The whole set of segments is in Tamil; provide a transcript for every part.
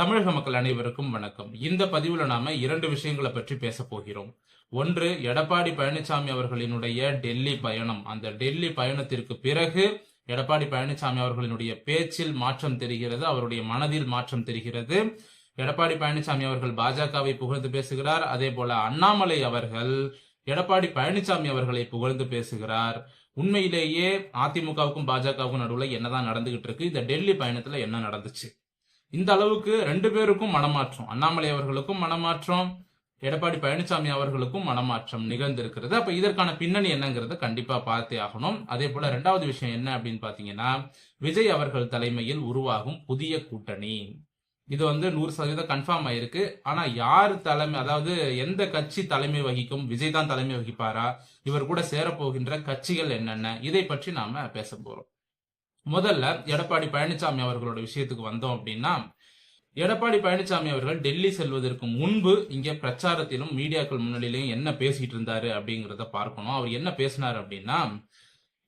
தமிழக மக்கள் அனைவருக்கும் வணக்கம். இந்த பதிவுல நாம இரண்டு விஷயங்களை பற்றி பேச போகிறோம். ஒன்று எடப்பாடி பழனிசாமி அவர்களினுடைய டெல்லி பயணம். அந்த டெல்லி பயணத்திற்கு பிறகு எடப்பாடி பழனிசாமி அவர்களினுடைய பேச்சில் மாற்றம் தெரிகிறது அவருடைய மனதில் மாற்றம் தெரிகிறது. எடப்பாடி பழனிசாமி அவர்கள் பாஜகவை புகழ்ந்து பேசுகிறார் அதே போல அண்ணாமலை அவர்கள் எடப்பாடி பழனிசாமி அவர்களை புகழ்ந்து பேசுகிறார். உண்மையிலேயே அதிமுகவுக்கும் பாஜகவுக்கும் நடுவில் என்னதான் நடந்துகிட்டு இருக்கு இந்த டெல்லி பயணத்துல என்ன நடந்துச்சு? இந்த அளவுக்கு ரெண்டு பேருக்கும் மனமாற்றம். அண்ணாமலை அவர்களுக்கும் மனமாற்றம் எடப்பாடி பழனிசாமி அவர்களுக்கும் மனமாற்றம் நிகழ்ந்திருக்கிறது. அப்ப இதற்கான பின்னணி என்னங்கிறத கண்டிப்பா பார்த்தே ஆகணும். அதே போல ரெண்டாவது விஷயம் என்ன அப்படின்னு பாத்தீங்கன்னா விஜய் அவர்கள் தலைமையில் உருவாகும் புதிய கூட்டணி. இது வந்து நூறு சதவீதம் கன்ஃபார்ம் ஆயிருக்கு. ஆனா யார் தலைமை அதாவது எந்த கட்சி தலைமை வகிக்கும்? விஜய் தான் தலைமை வகிப்பாரா? இவர் கூட சேரப்போகின்ற கட்சிகள் என்னென்ன? இதை பற்றி நாம பேச போறோம். முதல்ல எடப்பாடி பழனிசாமி அவர்களோட விஷயத்துக்கு வந்தோம் அப்படின்னா எடப்பாடி பழனிசாமி அவர்கள் டெல்லி செல்வதற்கு முன்பு இங்க பிரச்சாரத்திலும் மீடியாக்கள் முன்னிலையிலும் என்ன பேசிட்டு இருந்தாரு அப்படிங்கறத பார்க்கணும். அவர் என்ன பேசினார் அப்படின்னா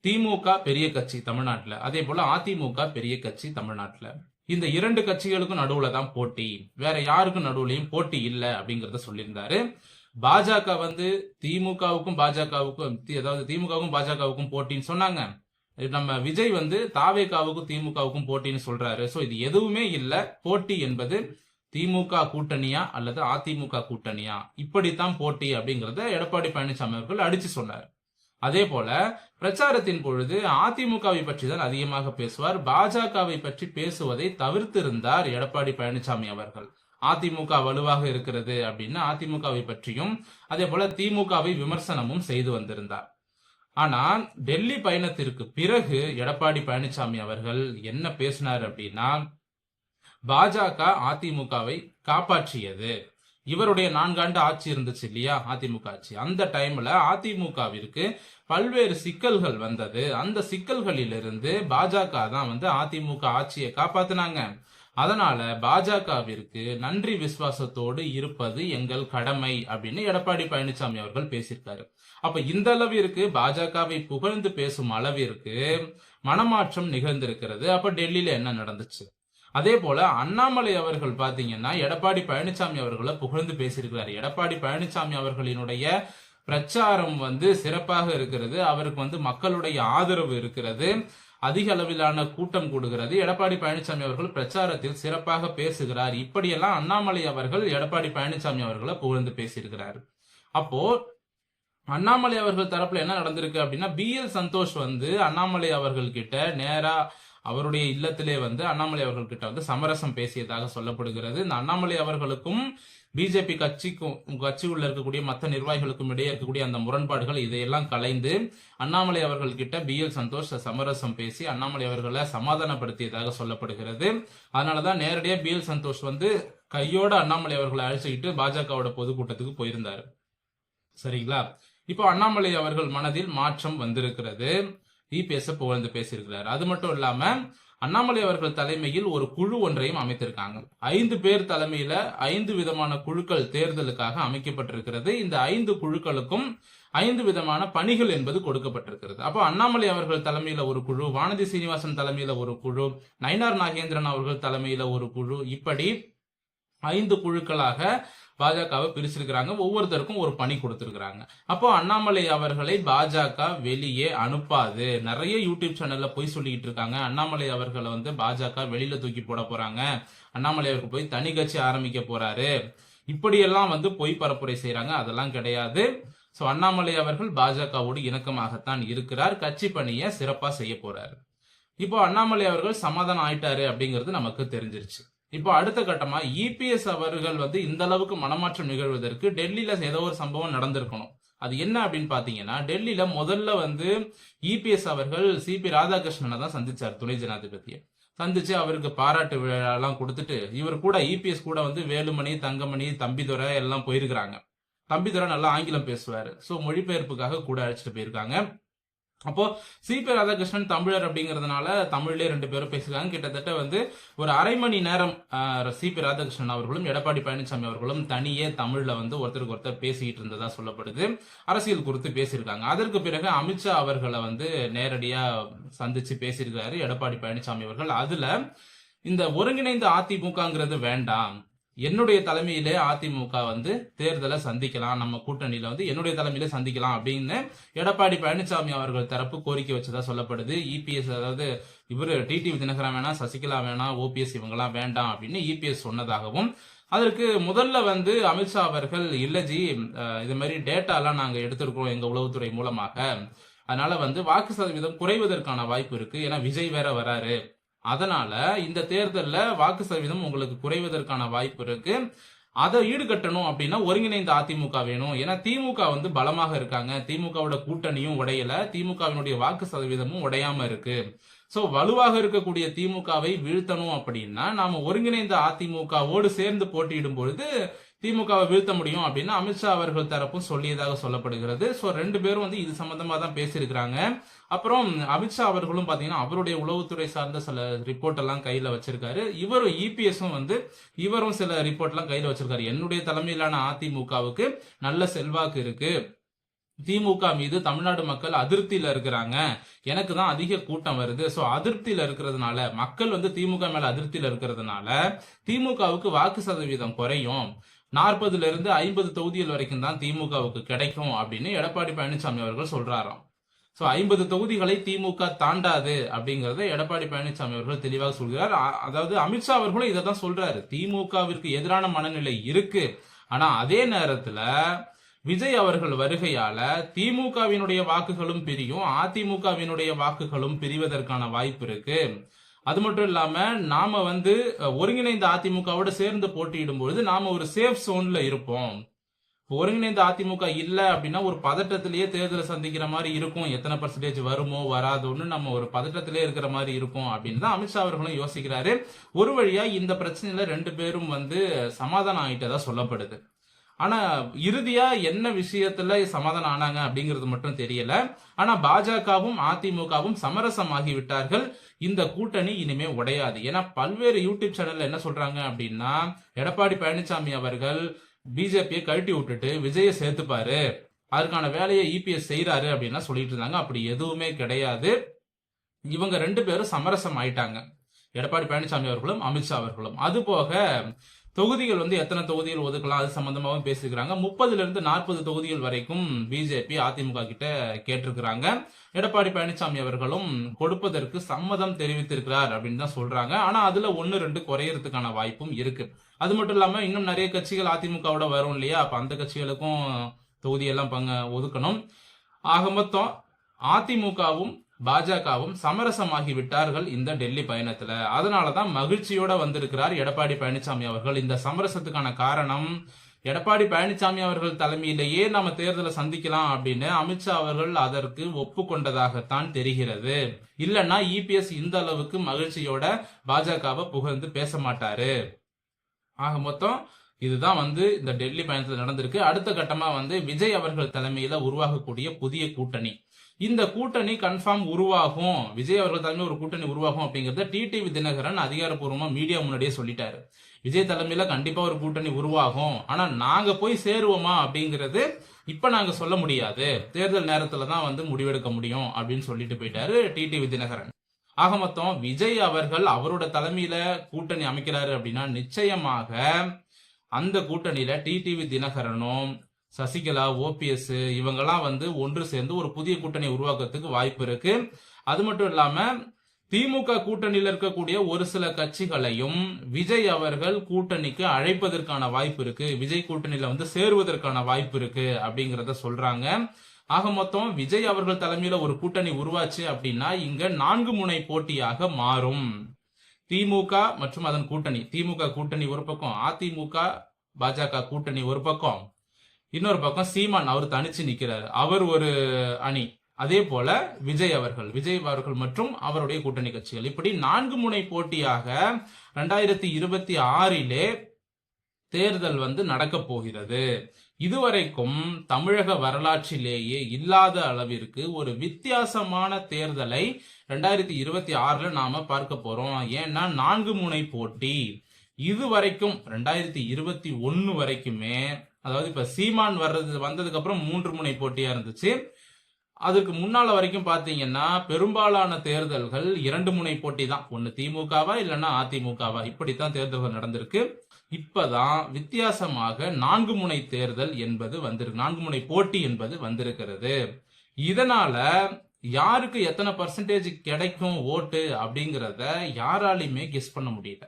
திமுக பெரிய கட்சி தமிழ்நாட்டுல அதே போல அதிமுக பெரிய கட்சி தமிழ்நாட்டுல. இந்த இரண்டு கட்சிகளுக்கும் நடுவுல தான் போட்டி. வேற யாருக்கும் நடுவுலையும் போட்டி இல்லை அப்படிங்கறத சொல்லியிருந்தாரு. பாஜக வந்து திமுகவுக்கும் பாஜகவுக்கும் அதாவது திமுகவுக்கும் பாஜகவுக்கும் போட்டின்னு சொன்னாங்க. நம்ம விஜய் வந்து தாவேகாவுக்கும் திமுகவுக்கும் போட்டின்னு சொல்றாரு. சோ இது எதுவுமே இல்ல. போட்டி என்பது திமுக கூட்டணியா அல்லது அதிமுக கூட்டணியா? இப்படித்தான் போட்டி அப்படிங்கறத எடப்பாடி பழனிசாமி அவர்கள் அடிச்சு சொன்னார். அதே போல பிரச்சாரத்தின் பொழுது அதிமுகவை பற்றி தான் அதிகமாக பேசுவார். பாஜகவை பற்றி பேசுவதை தவிர்த்திருந்தார் எடப்பாடி பழனிசாமி அவர்கள். அதிமுக வலுவாக இருக்கிறது அப்படின்னு அதிமுகவை பற்றியும் அதே போல திமுகவை விமர்சனமும் செய்து வந்திருந்தார். ஆனா டெல்லி பயணத்திற்கு பிறகு எடப்பாடி பழனிசாமி அவர்கள் என்ன பேசினார் அப்படின்னா பாஜக அதிமுகவை காப்பாற்றியது. இவருடைய நான்காண்டு ஆட்சி இருந்துச்சு இல்லையா அதிமுக ஆட்சி. அந்த டைம்ல அதிமுகவிற்கு பல்வேறு சிக்கல்கள் வந்தது. அந்த சிக்கல்களிலிருந்து பாஜக தான் வந்து அதிமுக ஆட்சியை காப்பாத்தினாங்க. அதனால பாஜகவிற்கு நன்றி விசுவாசத்தோடு இருப்பது எங்கள் கடமை அப்படின்னு எடப்பாடி பழனிசாமி அவர்கள் பேசியிருக்காரு. அப்ப இந்த அளவிற்கு பாஜகவை புகழ்ந்து பேசும் அளவிற்கு மனமாற்றம் நிகழ்ந்திருக்கிறது. அப்ப டெல்லியில என்ன நடந்துச்சு? அதே போல அண்ணாமலை அவர்கள் பாத்தீங்கன்னா எடப்பாடி பழனிசாமி அவர்களை புகழ்ந்து பேசியிருக்கிறார். எடப்பாடி பழனிசாமி அவர்களினுடைய பிரச்சாரம் வந்து சிறப்பாக இருக்கிறது. அவருக்கு வந்து மக்களுடைய ஆதரவு இருக்கிறது. அதிக அளவிலான கூட்டம் கூடுகிறது. எடப்பாடி பழனிசாமி அவர்கள் பிரச்சாரத்தில் சிறப்பாக பேசுகிறார். இப்படியெல்லாம் அண்ணாமலை அவர்கள் எடப்பாடி பழனிசாமி அவர்களை புகழ்ந்து பேசியிருக்கிறார். அப்போ அண்ணாமலை அவர்கள் தரப்புல என்ன நடந்திருக்கு அப்படின்னா பி எல் சந்தோஷ் வந்து அண்ணாமலை அவர்கள் கிட்ட நேரா அவருடைய இல்லத்திலே வந்து அண்ணாமலை அவர்கள் கிட்ட வந்து சமரசம் பேசியதாக சொல்லப்படுகிறது. இந்த அண்ணாமலை அவர்களுக்கும் பிஜேபி கட்சிக்கும் கட்சி உள்ள இருக்கக்கூடிய மற்ற நிர்வாகிகளுக்கும் இடையே இருக்கக்கூடிய அந்த முரண்பாடுகள் இதையெல்லாம் கலைந்து அண்ணாமலை அவர்கள் கிட்ட பி எல் சந்தோஷ் சமரசம் பேசி அண்ணாமலை அவர்களை சமாதானப்படுத்தியதாக சொல்லப்படுகிறது. அதனாலதான் நேரடியா பி எல் சந்தோஷ் வந்து கையோட அண்ணாமலை அவர்களை அழைச்சிக்கிட்டு பாஜகவோட பொதுக்கூட்டத்துக்கு போயிருந்தாரு. சரிங்களா? இப்போ அண்ணாமலை அவர்கள் மனதில் மாற்றம் வந்திருக்கிறது. பேச புகழ்ந்து பேசியிருக்கிறார். அது மட்டும் இல்லாம அண்ணாமலை அவர்கள் தலைமையில் ஒரு குழு ஒன்றையும் அமைத்திருக்காங்க. ஐந்து பேர் தலைமையில ஐந்து விதமான குழுக்கள் தேர்தலுக்காக அமைக்கப்பட்டிருக்கிறது. இந்த ஐந்து குழுக்களுக்கும் ஐந்து விதமான பணிகள் என்பது கொடுக்கப்பட்டிருக்கிறது. அப்போ அண்ணாமலை அவர்கள் தலைமையில ஒரு குழு வானதி சீனிவாசன் தலைமையில ஒரு குழு நயினார் நாகேந்திரன் அவர்கள் தலைமையில ஒரு குழு. இப்படி ஐந்து குழுக்களாக பாஜகவை பிரிச்சிருக்கிறாங்க. ஒவ்வொருத்தருக்கும் ஒரு பணி கொடுத்துருக்குறாங்க. அப்போ அண்ணாமலை அவர்களை பாஜக வெளியே அனுப்பாது. நிறைய யூடியூப் சேனல்ல போய் சொல்லிக்கிட்டு இருக்காங்க. அண்ணாமலை அவர்களை வந்து பாஜக வெளியில தூக்கி போட போறாங்க. அண்ணாமலை அவருக்கு போய் தனி கட்சி ஆரம்பிக்க போறாரு. இப்படியெல்லாம் வந்து பொய் பரப்புரை செய்யறாங்க அதெல்லாம் கிடையாது. ஸோ அண்ணாமலை அவர்கள் பாஜகவோடு இணக்கமாகத்தான் இருக்கிறார். கட்சி பணியை சிறப்பாக செய்ய போறாரு. இப்போ அண்ணாமலை அவர்கள் சமாதானம் ஆயிட்டாரு அப்படிங்கிறது நமக்கு தெரிஞ்சிருச்சு. இப்போ அடுத்த கட்டமா இபிஎஸ் அவர்கள் வந்து இந்த அளவுக்கு மனமாற்றம் நிகழ்வதற்கு டெல்லியில ஏதோ ஒரு சம்பவம் நடந்திருக்கணும். அது என்ன அப்படின்னு பாத்தீங்கன்னா டெல்லியில முதல்ல வந்து இபிஎஸ் அவர்கள் சிபி ராதாகிருஷ்ணனை தான் சந்திச்சார் துணை ஜனாதிபதியை. சந்திச்சு அவருக்கு பாராட்டு விழாலாம் கொடுத்துட்டு இவர் கூட இபிஎஸ் கூட வந்து வேலுமணி தங்கமணி தம்பிதுரை எல்லாம் போயிருக்கிறாங்க. தம்பிதுரை நல்லா ஆங்கிலம் பேசுவார். ஸோ மொழிபெயர்ப்புக்காக கூட அழைச்சிட்டு போயிருக்காங்க. அப்போ சிபி ராதாகிருஷ்ணன் தமிழர் அப்படிங்கறதுனால தமிழ்லயே ரெண்டு பேரும் பேசுகிறாங்க கிட்டத்தட்ட வந்து ஒரு அரை மணி நேரம் சிபி ராதாகிருஷ்ணன் அவர்களும் எடப்பாடி பழனிசாமி அவர்களும் தனியே தமிழ்ல வந்து ஒருத்தருக்கு ஒருத்தர் பேசிக்கிட்டு இருந்ததா சொல்லப்படுது. அரசியல் குறித்து பேசியிருக்காங்க. அதற்கு பிறகு அமித்ஷா அவர்களை வந்து நேரடியா சந்திச்சு பேசியிருக்காரு எடப்பாடி பழனிசாமி அவர்கள். அதுல இந்த ஒருங்கிணைந்த அதிமுகங்கிறது வேண்டாம். என்னுடைய தலைமையிலே அதிமுக வந்து தேர்தலை சந்திக்கலாம். நம்ம கூட்டணியில வந்து என்னுடைய தலைமையில சந்திக்கலாம் அப்படின்னு எடப்பாடி பழனிசாமி அவர்கள் தரப்பு கோரிக்கை வச்சதா சொல்லப்படுது. இபிஎஸ் அதாவது இவரு டிடிவி தினகரன் வேணாம் சசிகலா வேணாம் ஓபிஎஸ் இவங்கெல்லாம் வேண்டாம் அப்படின்னு இபிஎஸ் சொன்னதாகவும் அதற்கு முதல்ல வந்து அமித்ஷா அவர்கள் இல்லஜி இது மாதிரி டேட்டா எல்லாம் நாங்க எடுத்திருக்கிறோம் எங்க உளவுத்துறை மூலமாக. அதனால வந்து வாக்கு சதவீதம் குறைவதற்கான வாய்ப்பு இருக்கு. ஏன்னா விஜய் வேற வராரு. அதனால இந்த தேர்தலில் வாக்கு சதவீதம் உங்களுக்கு குறைவதற்கான வாய்ப்பு இருக்கு. அதை ஈடுகட்டணும் அப்படின்னா ஒருங்கிணைந்த அதிமுக வேணும். ஏன்னா திமுக வந்து பலமாக இருக்காங்க. திமுகவோட கூட்டணியும் உடையல. திமுகவினுடைய வாக்கு சதவீதமும் உடையாம இருக்கு. ஸோ வலுவாக இருக்கக்கூடிய திமுகவை வீழ்த்தணும் அப்படின்னா நாம ஒருங்கிணைந்த அதிமுகவோடு சேர்ந்து போட்டியிடும் பொழுது திமுகவை வீழ்த்த முடியும் அப்படின்னு அமித்ஷா அவர்கள் தரப்பும் சொல்லியதாக சொல்லப்படுகிறது. ஸோ ரெண்டு பேரும் வந்து இது சம்பந்தமாக தான் பேசியிருக்கிறாங்க. அப்புறம் அமித்ஷா அவர்களும் பார்த்தீங்கன்னா அவருடைய உளவுத்துறை சார்ந்த சில ரிப்போர்ட் எல்லாம் கையில் வச்சிருக்காரு. இவரும் இபிஎஸும் வந்து இவரும் சில ரிப்போர்ட் எல்லாம் கையில வச்சிருக்காரு. என்னுடைய தலைமையிலான அதிமுகவுக்கு நல்ல செல்வாக்கு இருக்கு. திமுக மீது தமிழ்நாடு மக்கள் அதிருப்தியில இருக்கிறாங்க. எனக்கு தான் அதிக கூட்டம் வருது. ஸோ அதிருப்தியில இருக்கிறதுனால மக்கள் வந்து திமுக மேல அதிருப்தியில இருக்கிறதுனால திமுகவுக்கு வாக்கு சதவீதம் குறையும். நாற்பதுல இருந்து ஐம்பது தொகுதிகள் வரைக்கும் தான் திமுகவுக்கு கிடைக்கும் அப்படின்னு எடப்பாடி பழனிசாமி அவர்கள் சொல்றாராம். சோ ஐம்பது தொகுதிகளை திமுக தாண்டாது அப்படிங்கறத எடப்பாடி பழனிசாமி அவர்கள் தெளிவாக சொல்கிறார். அதாவது அமித்ஷா அவர்களும் இதை தான் சொல்றாரு. திமுகவிற்கு எதிரான மனநிலை இருக்கு. ஆனா அதே நேரத்துல விஜய் அவர்கள் வருகையால திமுகவினுடைய வாக்குகளும் பிரியும் அதிமுகவினுடைய வாக்குகளும் பிரிவதற்கான வாய்ப்பு இருக்கு. அது மட்டும் இல்லாம நாம வந்து ஒருங்கிணைந்த அதிமுகவோட சேர்ந்து போட்டியிடும் பொழுது நாம ஒரு சேஃப் சோன்ல இருப்போம். ஒருங்கிணைந்த அதிமுக இல்ல அப்படின்னா ஒரு பதட்டத்திலேயே தேர்தலை சந்திக்கிற மாதிரி இருக்கும். எத்தனை பர்சன்டேஜ் வருமோ வராதோன்னு நம்ம ஒரு பதட்டத்திலே இருக்கிற மாதிரி இருக்கும் அப்படின்னு தான் அமித்ஷா அவர்களும் யோசிக்கிறாரு. ஒரு வழியா இந்த பிரச்சனையில ரெண்டு பேரும் வந்து சமாதானம் ஆயிட்டதா சொல்லப்படுது. ஆனா இறுதியா என்ன விஷயத்துல சமாதானம் ஆனாங்க அப்படிங்கிறது மட்டும் தெரியல. ஆனா பாஜகவும் அதிமுகவும் சமரசமாகி விட்டார்கள். இந்த கூட்டணி இனிமே உடையாது. ஏன்னா பல்வேறு யூடியூப் சேனல்ல என்ன சொல்றாங்க அப்படின்னா எடப்பாடி பழனிசாமி அவர்கள் பிஜேபியை கழட்டி விட்டுட்டு விஜயை சேர்த்துப்பாரு. அதற்கான வேலையை இபிஎஸ் செய்யறாரு அப்படின்னா சொல்லிட்டு இருந்தாங்க. அப்படி எதுவுமே கிடையாது. இவங்க ரெண்டு பேரும் சமரசம் ஆயிட்டாங்க. எடப்பாடி பழனிசாமி அவர்களும் அமித்ஷா அவர்களும். அது போக தொகுதிகள் வந்து எத்தனை தொகுதிகள் ஒதுக்கலாம்? அது சம்பந்தமாகவும் பேசிக்கிறாங்க முப்பதுல இருந்து நாற்பது தொகுதிகள் வரைக்கும் பிஜேபி அதிமுக கிட்ட கேட்டிருக்கிறாங்க. எடப்பாடி பழனிசாமி அவர்களும் கொடுப்பதற்கு சம்மதம் தெரிவித்திருக்கிறார் அப்படின்னு தான் சொல்றாங்க. ஆனா அதுல ஒன்னு ரெண்டு குறையறதுக்கான வாய்ப்பும் இருக்கு. அது மட்டும் இல்லாம இன்னும் நிறைய கட்சிகள் அதிமுகவோட வரும் இல்லையா? அப்ப அந்த கட்சிகளுக்கும் தொகுதியெல்லாம் பங்க ஒதுக்கணும். ஆக மொத்தம் அதிமுகவும் பாஜகவும் சமரசமாகி விட்டார்கள் இந்த டெல்லி பயணத்துல. அதனாலதான் மகிழ்ச்சியோட வந்திருக்கிறார் எடப்பாடி பழனிசாமி அவர்கள். இந்த சமரசத்துக்கான காரணம் எடப்பாடி பழனிசாமி அவர்கள் தலைமையிலேயே நம்ம தேர்தலை சந்திக்கலாம் அப்படின்னு அமித்ஷா அவர்கள் அதற்கு ஒப்புக்கொண்டதாகத்தான் தெரிகிறது. இல்லைன்னா இபிஎஸ் இந்த அளவுக்கு மகிழ்ச்சியோட பாஜகவை புகழ்ந்து பேச மாட்டாரு. ஆக மொத்தம் இதுதான் வந்து இந்த டெல்லி பயணத்தில் நடந்திருக்கு. அடுத்த கட்டமா வந்து விஜய் அவர்கள் தலைமையில உருவாகக்கூடிய புதிய கூட்டணி. இந்த கூட்டணி கன்ஃபார்ம் உருவாகும். விஜய் அவர்கள் தலைமையில் ஒரு கூட்டணி உருவாகும் அப்படிங்கறத டிடிவி தினகரன் அதிகாரப்பூர்வமா மீடியா முன்னாடியே சொல்லிட்டாரு. விஜய் தலைமையில கண்டிப்பா ஒரு கூட்டணி உருவாகும். ஆனா நாங்க போய் சேருவோமா அப்படிங்கறது இப்ப நாங்க சொல்ல முடியாது. தேர்தல் நேரத்துல தான் வந்து முடிவெடுக்க முடியும் அப்படின்னு சொல்லிட்டு போயிட்டாரு டிடிவி தினகரன். ஆக மொத்தம் விஜய் அவர்கள் அவரோட தலைமையில கூட்டணி அமைக்கிறாரு அப்படின்னா நிச்சயமாக அந்த கூட்டணியில டிடிவி தினகரனும் சசிகலா ஓபிஎஸ் இவங்கெல்லாம் வந்து ஒன்று சேர்ந்து ஒரு புதிய கூட்டணி உருவாக்கத்துக்கு வாய்ப்பு இருக்கு. அது மட்டும் இல்லாம திமுக கூட்டணியில் இருக்கக்கூடிய ஒரு சில கட்சிகளையும் விஜய் அவர்கள் கூட்டணிக்கு அழைப்பதற்கான வாய்ப்பு இருக்கு. விஜய் கூட்டணியில வந்து சேருவதற்கான வாய்ப்பு இருக்கு அப்படிங்கிறத சொல்றாங்க. ஆக மொத்தம் விஜய் அவர்கள் தலைமையில ஒரு கூட்டணி உருவாச்சு அப்படின்னா இங்க நான்கு முனை போட்டியாக மாறும். திமுக மற்றும் அதன் கூட்டணி. திமுக கூட்டணி ஒரு பக்கம் அதிமுக பாஜக கூட்டணி ஒரு பக்கம். இன்னொரு பக்கம் சீமான் அவர் தனிச்சு நிக்கிறாரு. அவர் ஒரு அணி. அதே போல விஜய் அவர்கள். விஜய் அவர்கள் மற்றும் அவருடைய கூட்டணி கட்சிகள். இப்படி நான்கு முனை போட்டியாக ரெண்டாயிரத்தி இருபத்தி ஆறிலே தேர்தல் வந்து நடக்க போகிறது. இதுவரைக்கும் தமிழக வரலாற்றிலேயே இல்லாத அளவிற்கு ஒரு வித்தியாசமான தேர்தலை ரெண்டாயிரத்தி இருபத்தி ஆறுல நாம பார்க்க போறோம். ஏன்னா நான்கு முனை போட்டி. இதுவரைக்கும் ரெண்டாயிரத்தி இருபத்தி ஒன்னு வரைக்குமே அதாவது இப்ப சீமான் வர்றது வந்ததுக்கு அப்புறம் மூன்று முனை போட்டியா இருந்துச்சு. அதுக்கு முன்னால வரைக்கும் பாத்தீங்கன்னா பெரும்பாலான தேர்தல்கள் இரண்டு முனை போட்டி தான். ஒன்று திமுகவா இல்லைன்னா அதிமுகவா. இப்படித்தான் தேர்தல்கள் நடந்திருக்கு. இப்பதான் வித்தியாசமாக நான்கு முனை தேர்தல் என்பது வந்திருக்கு நான்கு முனை போட்டி என்பது வந்திருக்கிறது. இதனால யாருக்கு எத்தனை பர்சன்டேஜ் கிடைக்கும் ஓட்டு அப்படிங்கிறத யாராலையுமே கெஸ் பண்ண முடியல.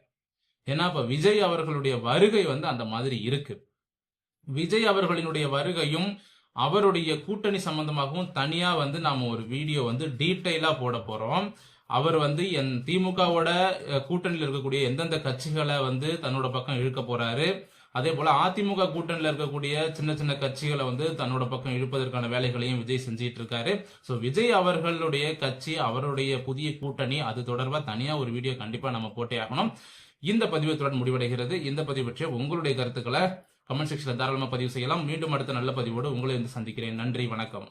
ஏன்னா இப்ப விஜய் அவர்களுடைய வருகை வந்து அந்த மாதிரி இருக்கு. விஜய் அவர்களினுடைய வருகையும் அவருடைய கூட்டணி சம்பந்தமாகவும் தனியா வந்து நாம ஒரு வீடியோ வந்து டீட்டெயிலா போட போறோம். அவர் வந்து என் திமுகவோட கூட்டணியில் இருக்கக்கூடிய எந்தெந்த கட்சிகளை வந்து தன்னோட பக்கம் இழுக்க போறாரு. அதே போல அதிமுக கூட்டணியில் இருக்கக்கூடிய சின்ன சின்ன கட்சிகளை வந்து தன்னோட பக்கம் இழுப்பதற்கான வேலைகளையும் விஜய் செஞ்சிட்டு இருக்காரு. ஸோ விஜய் அவர்களுடைய கட்சி அவருடைய புதிய கூட்டணி அது தொடர்பாக தனியா ஒரு வீடியோ கண்டிப்பா நம்ம போட்டே ஆகணும். இந்த பதிவத்துடன் முடிவடைகிறது. இந்த பதிவு பற்றிய உங்களுடைய கருத்துக்களை கமெண்ட் செக்ஷனில் தாராளமாக பதிவு செய்யலாம். மீண்டும் அடுத்த நல்ல பதிவோடு உங்களை வந்து சந்திக்கிறேன். நன்றி வணக்கம்.